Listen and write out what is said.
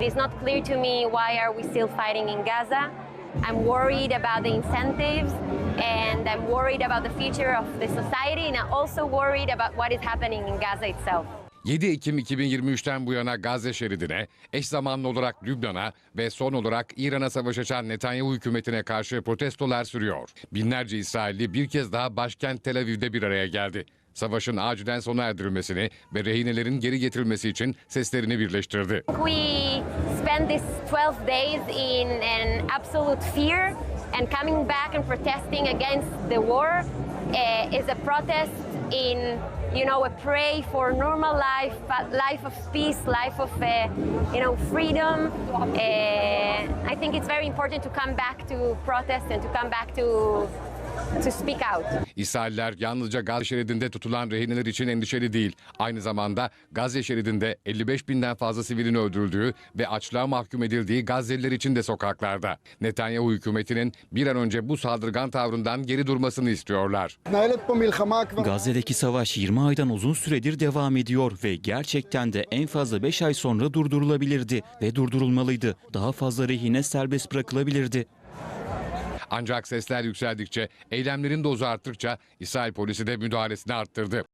It's not clear to me why are we still fighting in Gaza. I'm worried about the incentives and I'm worried about the future of the society and I'm also worried about what is happening in Gaza itself. 7 Ekim 2023'ten bu yana Gazze şeridine, eş zamanlı olarak Lübnan'a ve son olarak İran'a savaş açan Netanyahu hükümetine karşı protestolar sürüyor. Binlerce İsrailli bir kez daha başkent Tel Aviv'de bir araya geldi. Savaşın acilen sona erdirilmesini ve rehinelerin geri getirilmesi için seslerini birleştirdi. We spent these 12 days in an absolute fear and coming back and protesting against the war uh, is a protest in you know a pray for normal life life of peace life of uh, you know freedom. Uh, i think it's very important to come back to protest and to come back to to speak out. İsrailler yalnızca Gazze şeridinde tutulan rehineler için endişeli değil. Aynı zamanda Gazze şeridinde 55 binden fazla sivilin öldürüldüğü ve açlığa mahkum edildiği Gazze'liler için de sokaklarda. Netanyahu hükümetinin bir an önce bu saldırgan tavrından geri durmasını istiyorlar. Gazze'deki savaş 20 aydan uzun süredir devam ediyor ve gerçekten de en fazla 5 ay sonra durdurulabilirdi ve durdurulmalıydı. Daha fazla rehine serbest bırakılabilirdi. Ancak sesler yükseldikçe, eylemlerin dozu arttıkça İsrail polisi de müdahalesini arttırdı.